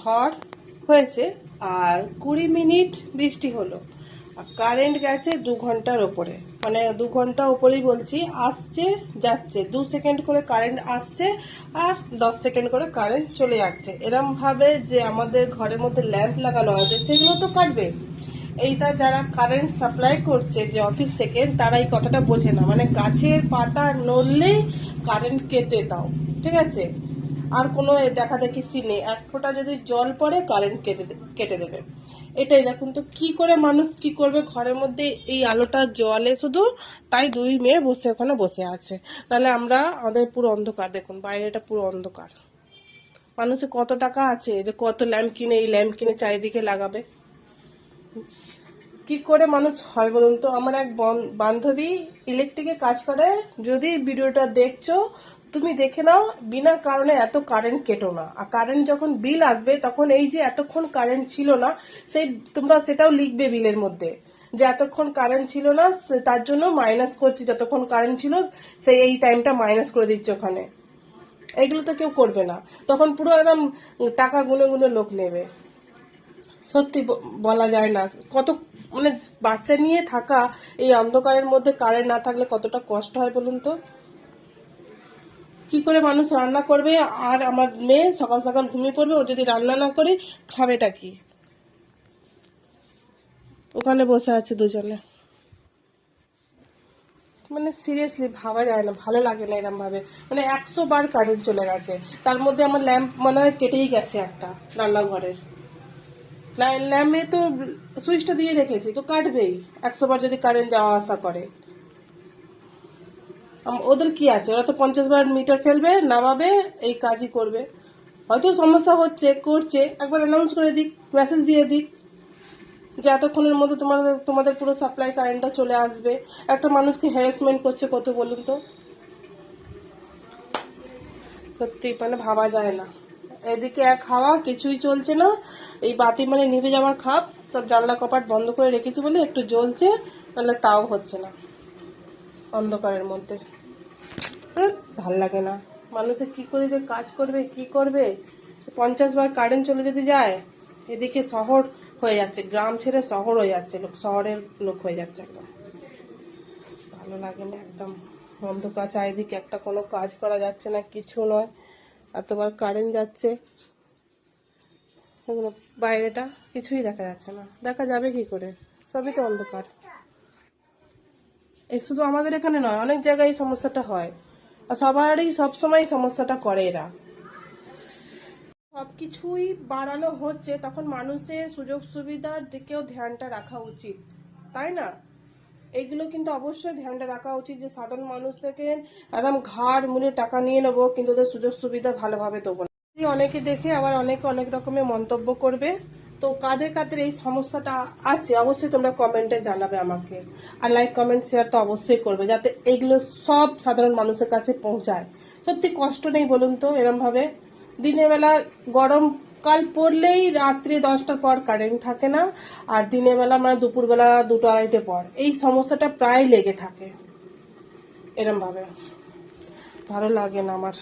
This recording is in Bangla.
ঝড় হয়েছে আর কুড়ি মিনিট বৃষ্টি হলো। কারেন্ট গেছে দু ঘণ্টার ওপরে। মানে দু ঘণ্টা ওপরেই বলছি, আসছে, যাচ্ছে। দু সেকেন্ড করে কারেন্ট আসছে আর দশ সেকেন্ড করে কারেন্ট চলে যাচ্ছে। এরম ভাবে যে আমাদের ঘরের মধ্যে ল্যাম্প লাগানো আছে, সেগুলো তো কাটবে। এইটা যারা কারেন্ট সাপ্লাই করছে যে অফিস থেকে তারা এই কথাটা বোঝে না। মানে গাছের পাতা নড়লেই কারেন্ট কেটে দাও। ঠিক আছে? আর কোনো দেখা দেখি সিনে এক ফোঁটা যদি জল পড়ে কারেন্ট কেটে কেটে দেবে। এটাই দেখুন তো কি করে মানুষ কি করবে? ঘরের মধ্যে এই আলোটা, জলে শুধু, তাই দুই মেয়ে বসে, ওখানে বসে আছে। তাহলে আমরা, আমাদের পুরো অন্ধকার, দেখুন, বাইরেটা পুরো অন্ধকার। মানুষের কত টাকা আছে? যে কত ল্যাম্প কিনে, এই ল্যাম্প কিনে চারিদিকে লাগাবে। কি করে মানুষ হয় বলুন তো? আমার এক বন- বান্ধবী ইলেকট্রিকে কাজ করে। যদি ভিডিওটা দেখছ তুমি দেখে নাও, বিনা কারণে এত কারেন্ট কেটো না। আর কারেন্ট যখন বিল আসবে, তখন এই যে এতক্ষণ কারেন্ট ছিল না, সেই তোমরা সেটাও লিখবে বিলের মধ্যে। যে এতক্ষণ কারেন্ট ছিল না তার জন্য মাইনাস করছি, যতক্ষণ কারেন্ট ছিল, সেই এই টাইমটা মাইনাস করে দিচ্ছে ওখানে। এগুলো তো কেউ করবে না। তখন পুরো একদম টাকা গুনে গুনে লোক নেবে। সত্যি বলা যায় না। কত মানে বাচ্চা নিয়ে থাকা এই অন্ধকারের মধ্যে কারেন্ট না থাকলে কতটা কষ্ট হয় বলুন তো? কি করে মানুষ রান্না করবে? আর আমার মেয়ে সকাল সকাল ঘুমিয়ে পড়বে, ও যদি রান্না না করে, খাবেটা কি? ওখানে বসে আছে দুজনে। মানে সিরিয়াসলি ভাবা যায় না, ভালো লাগে না এরম ভাবে মানে একশো বার কারেন্ট চলে গেছে। তার মধ্যে আমার ল্যাম্প মনে হয় কেটেই গেছে একটা রান্নাঘরের। ল্যাম্পে তো সুইচটা দিয়ে রেখেছি, তো কাটবেই। একশো বার যদি কারেন্ট যাওয়া আসা করে। ওদের কি আছে? ওরা তো পঞ্চাশ বার মিটার ফেলবে, নামাবে, এই কাজই করবে। হয়তো সমস্যা হচ্ছে, করছে, একবার অ্যানাউন্স করে দিক মেসেজ দিয়ে দিক, যে এতক্ষণের মধ্যে তোমাদের তোমাদের পুরো সাপ্লাই কারেন্টটা চলে আসবে। একটা মানুষকে হ্যারাসমেন্ট করছে কত বলুন তো? সত্যি মানে ভাবা যায় না। এদিকে এক হাওয়া, কিছুই চলছে না। এই বাতি মানে নিভে যাওয়ার খাপ, সব জানলা কপাট বন্ধ করে রেখেছি বলে একটু জ্বলছে তাহলে তাও হচ্ছে না। অন্ধকারের মধ্যে। ভালো লাগে না। মানুষে কি করে যে কাজ করবে, কি করবে? পঞ্চাশ বার কারেন্ট চলে যদি যায়, এদিকে শহর হয়ে যাচ্ছে, গ্রাম ছেড়ে শহর হয়ে যাচ্ছে, লোক, শহরের লোক হয়ে যাচ্ছে একদম। ভালো লাগে না একদম। অন্ধকার চারিদিকে একটা কোনো কাজ করা যাচ্ছে না, কিছু নয়। এতবার কারেন্ট যাচ্ছে বাইরেটা কিছুই দেখা যাচ্ছে না। দেখা যাবে কি করে? সবই তো অন্ধকার। এই শুধু আমাদের এখানে নয়, অনেক জায়গায় এই সমস্যাটা হয়। আর সবারই সবসময় সমস্যাটা করে এরা। সবকিছুই বাড়ানো হচ্ছে, তখন মানুষের সুযোগ সুবিধার দিকেও ধ্যানটা রাখা উচিত, তাই না? এগুলো কিন্তু অবশ্যই ধ্যানটা রাখা উচিত যে সাধারণ মানুষ থেকে একদম ঘাড় মুড়ে টাকা নিয়ে নেব, কিন্তু ওদের সুযোগ সুবিধা ভালোভাবে দেবো না। অনেকে দেখে আবার অনেকে অনেক রকমের মন্তব্য করবে। তো কাদের কাদের এই সমস্যাটা আছে, অবশ্যই তোমরা কমেন্টে জানাবে আমাকে। আর লাইক কমেন্ট শেয়ার তো অবশ্যই করবে, যাতে এগুলো সব সাধারণ মানুষের কাছে পৌঁছায়। সত্যি কষ্ট নেই বলুন তো এরম ভাবে দিনের বেলা গরম কাল পড়লেই রাত্রি দশটার পর কারেন্ট থাকে না, আর দিনের বেলা মানে দুপুরবেলা দুটো আড়াইটে পর। এই সমস্যাটা প্রায় লেগে থাকে। এরম ভাবে ভালো লাগে না আমার।